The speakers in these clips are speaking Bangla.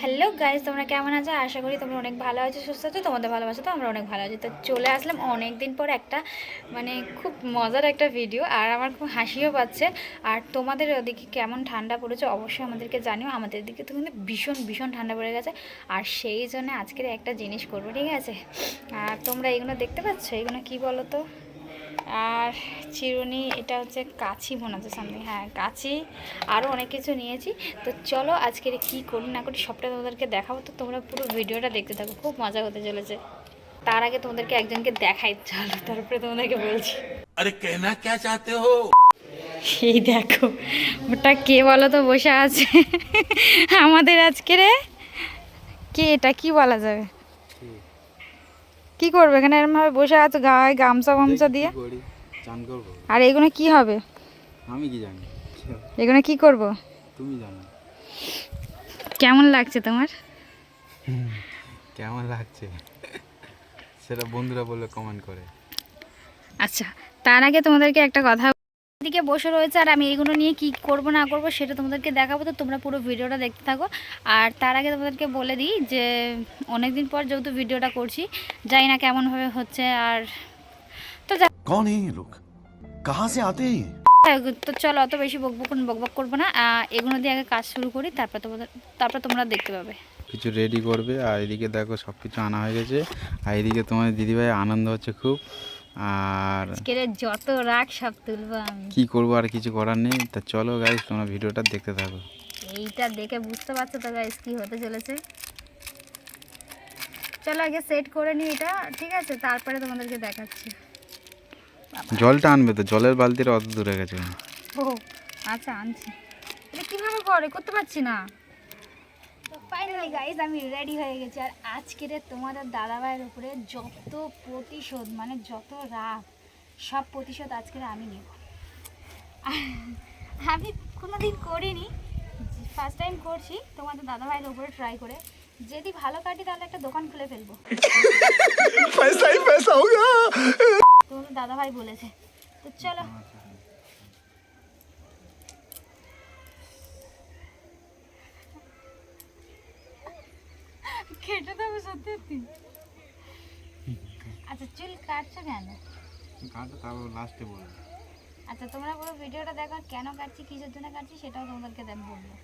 হ্যালো গাইজ তোমরা কেমন আছো? আশা করি তোমরা অনেক ভালো আছো, সুস্থ আছো, তোমাদের ভালোবাসো তো, আমরা অনেক ভালো আছি। তো চলে আসলাম অনেক দিন পর একটা মানে খুব মজার একটা ভিডিও আর আমার খুব হাসিও পাচ্ছে। আর তোমাদের ওদিকে কেমন ঠান্ডা পড়েছে অবশ্যই আমাদেরকে জানিও, আমাদের দিকে তো কিন্তু ভীষণ ভীষণ ঠান্ডা পড়ে গেছে। আর সেই জন্য আজকের একটা জিনিস করব, ঠিক আছে? আর তোমরা এগুলো দেখতে পাচ্ছ? এগুলো কি বলো তো আর চিরুনি এটা হচ্ছে কাছি বোনাতে সামনে হ্যাঁ কাছি আরও অনেক কিছু নিয়েছি। তো চলো আজকের কি করি না করি সবটা তোমাদেরকে দেখাবো। তো তোমরা পুরো ভিডিওটা দেখতে থাকো খুব মজা হতে চলেছে। তার আগে তোমাদেরকে একজনকে দেখাই চলো তারপরে তোমাদেরকে বলছি। আরে কেনা কে চাতে হো? এই দেখো ওটা কে বলো তো বসে আছে? আমাদের আজকে রে কে এটা কি বলা যাবে? কি করবে? এখানে এরকম ভাবে বসে আছে গায়ে গামছা গামছা দিয়ে। আর এগুলো কি হবে? আমি কি জানি? এগুলো কি করব? তুমি জানো। কেমন লাগছে তোমার? কেমন লাগছে? সেটা বন্ধুরা বলে কমেন্ট করে। আচ্ছা তার আগে তোমাদেরকে একটা কথা একদিকে বসে রয়েছে আর আমি এইগুলো নিয়ে কি করব না করব সেটা তোমাদেরকে দেখাবো। তো তোমরা পুরো ভিডিওটা দেখতে থাকো। আর তার আগে তোমাদেরকে বলে দিই যে অনেক দিন পর যেহেতু ভিডিওটা করছি যাই না কেমনভাবে হচ্ছে আর তো কোন লোক কাহা সে আতে তো চলো অত বেশি বকবকুন বকবক করব না। এগুলো দিয়ে আগে কাজ শুরু করি তারপর তোমাদের তারপর তোমরা দেখতে পাবে। কিছু রেডি করবে আর এদিকে দেখো সব কিছু আনা হয়ে গেছে। আর এদিকে তোমার দিদিভাই আনন্দ হচ্ছে খুব। আর যত রাগ সব তুলবো আমি। কি করব আর কিছু করার নেই? তা চলো গাইজ তোমরা ভিডিওটা দেখতে থাকো। এইটা দেখে বুঝতে পারছ তো গাইস কি হতে চলেছে? চলো আগে সেট করে নিই এটা ঠিক আছে? তারপরে তোমাদেরকে দেখাচ্ছি। জলটা আনবে তো জলের বালতিটা অত দূরে গেছে। ও আচ্ছা আনছি। এটা কীভাবে করে? করতে পারছি না। ফাইনালি গাইজ আমি রেডি হয়ে গেছি। আর আজকের তোমাদের দাদাভাইয়ের উপরে যত প্রতিশোধ মানে যত রাগ সব প্রতিশোধ আজকের আমি নেব। আমি কোনো দিন করিনি ফার্স্ট টাইম করছি তোমাদের দাদাভাইয়ের উপরে ট্রাই করে। যদি ভালো কাটি তাহলে একটা দোকান খুলে ফেলব। তোমাদের দাদাভাই বলেছে। তো চলো। কেটে দেবো সত্যি সত্যি আচ্ছা চুল কাটছো কেন কাটা তারপর লাস্টে বলবো আচ্ছা তোমরা পুরো ভিডিওটা দেখো আর কেন কাটছি কিসের জন্য কাটছি সেটাও তোমাদেরকে দেখ বলবো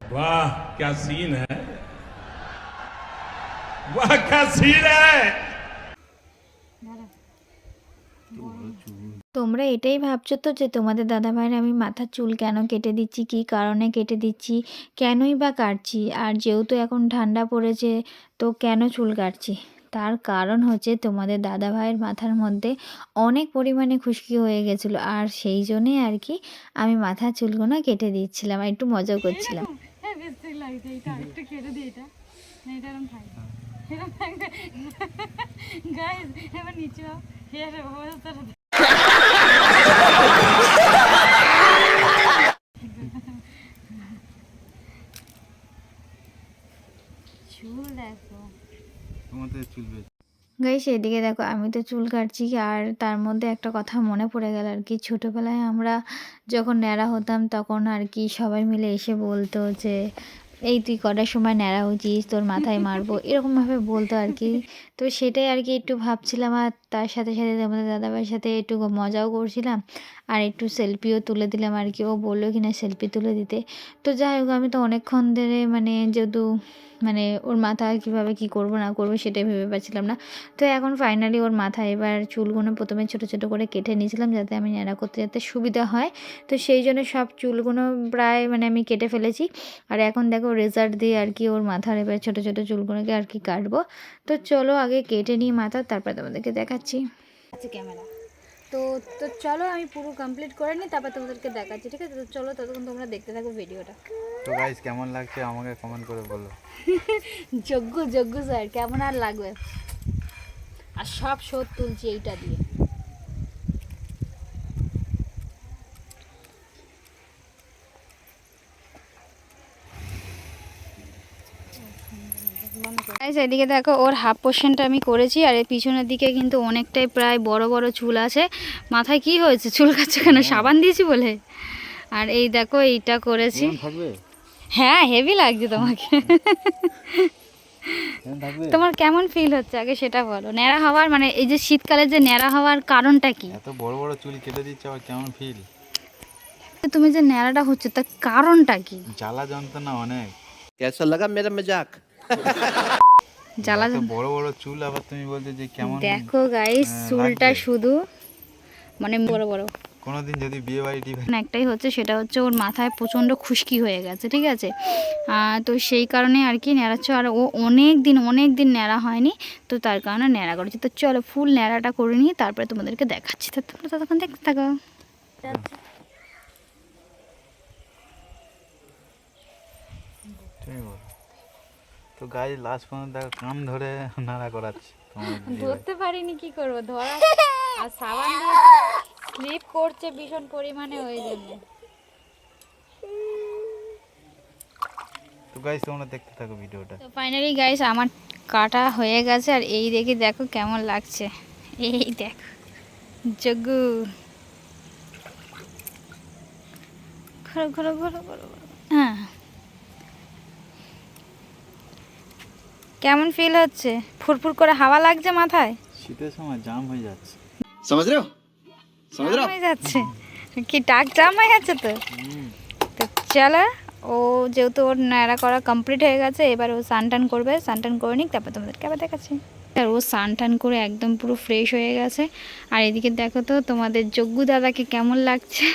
वाह क्या सीन है वाह क्या सीन है তোমরা এটাই ভাবছ তো যে তোমাদের দাদাভাইয়ের আমি মাথার চুল কেন কেটে দিচ্ছি? কী কারণে কেটে দিচ্ছি? কেনই বা কাটছি? আর যেহেতু এখন ঠান্ডা পড়েছে, তো কেন চুল কাটছি? তার কারণ হচ্ছে তোমাদের দাদাভাইয়ের মাথার মধ্যে অনেক পরিমাণে খুশকি হয়ে গেছিল। আর সেই জন্যে আর কি আমি মাথার চুলগুলো কেটে দিচ্ছিলাম, একটু মজা করছিলাম। চুল দেখো তোমাদের চুলবে গাইস, এদিকে দেখো, আমি তো চুল কাটছি আর তার মধ্যে একটা কথা মনে পড়ে গেল আর কি। ছোটোবেলায় আমরা যখন ন্যাড়া হতাম তখন আর কি সবাই মিলে এসে বলতো যে এই তুই কটার সময় নেড়া হয়েছিস তোর মাথায় মারবো এরকমভাবে বলতো আর কি। তো সেটাই আর কি একটু ভাবছিলাম আর তার সাথে সাথে আমাদের দাদাভাইয়ের সাথে একটু মজাও করছিলাম আর একটু সেলফিও তুলে দিলাম আর কি। ও বলল কিনা সেলফি তুলে দিতে। তো যাই হোক আমি তো অনেকক্ষণ ধরে মানে যেহেতু মানে ওর মাথা কীভাবে কী করব, না করব সেটাই ভেবে পাচ্ছিলাম না। তো এখন ফাইনালি ওর মাথায় এবার চুলগুলো প্রথমে ছোটো ছোটো করে কেটে নিয়েছিলাম যাতে আমি ন্যাড়া করতে যাতে সুবিধা হয়। তো সেই জন্য সব চুলগুলো প্রায় মানে আমি কেটে ফেলেছি। আর এখন দেখো রেজাল্ট দিয়ে আর কি ওর মাথার এবার ছোটো ছোটো চুলগুলোকে আর কি কাটবো। তো চলো আগে কেটে নিই মাথা, তারপর তোমাদেরকে দেখাচ্ছি। আচ্ছা ক্যামেরা তো তো চলো আমি পুরো কমপ্লিট করে নিই তারপর তোমাদেরকে দেখাচ্ছি ঠিক আছে? তো চলো ততক্ষণ তোমরা দেখতে থাকো ভিডিওটা। তো গাইস কেমন লাগছে আমাকে কমেন্ট করে বলো। যোগ্য যোগ্য স্যার কেমন আর লাগবে? আর সব শোধ তুলছি এইটা দিয়ে। এদিকে দেখো ওর হাফ পোর্শনটা আমি করেছি আর এর পিছনের দিকে কিন্তু অনেকটাই প্রায় বড় বড় চুল আছে। মাথায় কি হয়েছে? চুল কাচ্ছে কেন? সাবান দিয়েছি বলে? আর এই দেখো এইটা করেছি। হ্যাঁ হেভি লাগছে তোমাকে। তোমার কেমন ফিল হচ্ছে? আগে সেটা বলো। ন্যাড়া হওয়ার মানে এই যে শীতকালে যে ন্যাড়া হওয়ার কারণটা কি? এত বড় বড় চুল কেটে দিচ্ছে আবার কেমন ফিল তুমি যে ন্যাড়াটা হচ্ছে তার কারণটা কি? জ্বালা যন্ত্রণা অনেক। कैसा लगा मेरा मजाक জ্বালা এত বড় বড় চুল আবার তুমি বলছো যে কেমন দেখো গাইস হ্যাঁ, চুলটা লাগছে। শুধু মানে বড় বড় কোনোদিন যদি বিয়ে বাড়ি টিভি এখন একটাই হচ্ছে সেটা হচ্ছে ওর মাথায় প্রচণ্ড খুশকি হয়ে গেছে ঠিক আছে আহ, তো সেই কারণে আর কি ন্যাড়াচ্ছ আর ও অনেক দিন অনেক দিন ন্যাড়া হয়নি তো তার কারণে ন্যাড়া করেছে তো চলো ফুল ন্যাড়াটা করে নিয়ে তারপরে তোমাদেরকে দেখাচ্ছি তো তোমরা ততক্ষণ দেখতে থাকো তুমি বলো। তো গায়ে লাস্ট পর্যন্ত দেখো কান ধরে নাড়া করাচ্ছে। ধরতে পারিনি কি করব? ধরা আর সাবান দিয়ে স্লিপ করছে ভীষণ পরিমাণে ওই জন্য তো গাইস তোমরা দেখতে থাকো ভিডিওটা তো ফাইনালি গাইস আমার কাটা হয়ে গেছে আর এই দেখে দেখো কেমন লাগছে। এই দেখো জগু। ঘোরো ঘোরো ঘোরো ঘোরো ঘোরো। হ্যাঁ। কেমন ফিল হচ্ছে? ফুরফুর করে হাওয়া লাগছে মাথায়? শীতের সময় জাম হয়ে যাচ্ছে। সমাজ রেও? হয়ে যাচ্ছে। কি টাক জাম হয়ে গেছে তো? তো চলো ও যেহেতু ওর ন্যাড়া করা কমপ্লিট হয়ে গেছে এবার ও স্নান করবে। স্নান করে নিক তারপর তোমাদেরকে আবার দেখাচ্ছি। আর ও সান টান করে একদম পুরো ফ্রেশ হয়ে গেছে। আর এদিকে দেখো তো তোমাদের যজ্ঞ দাদাকে কেমন লাগছে।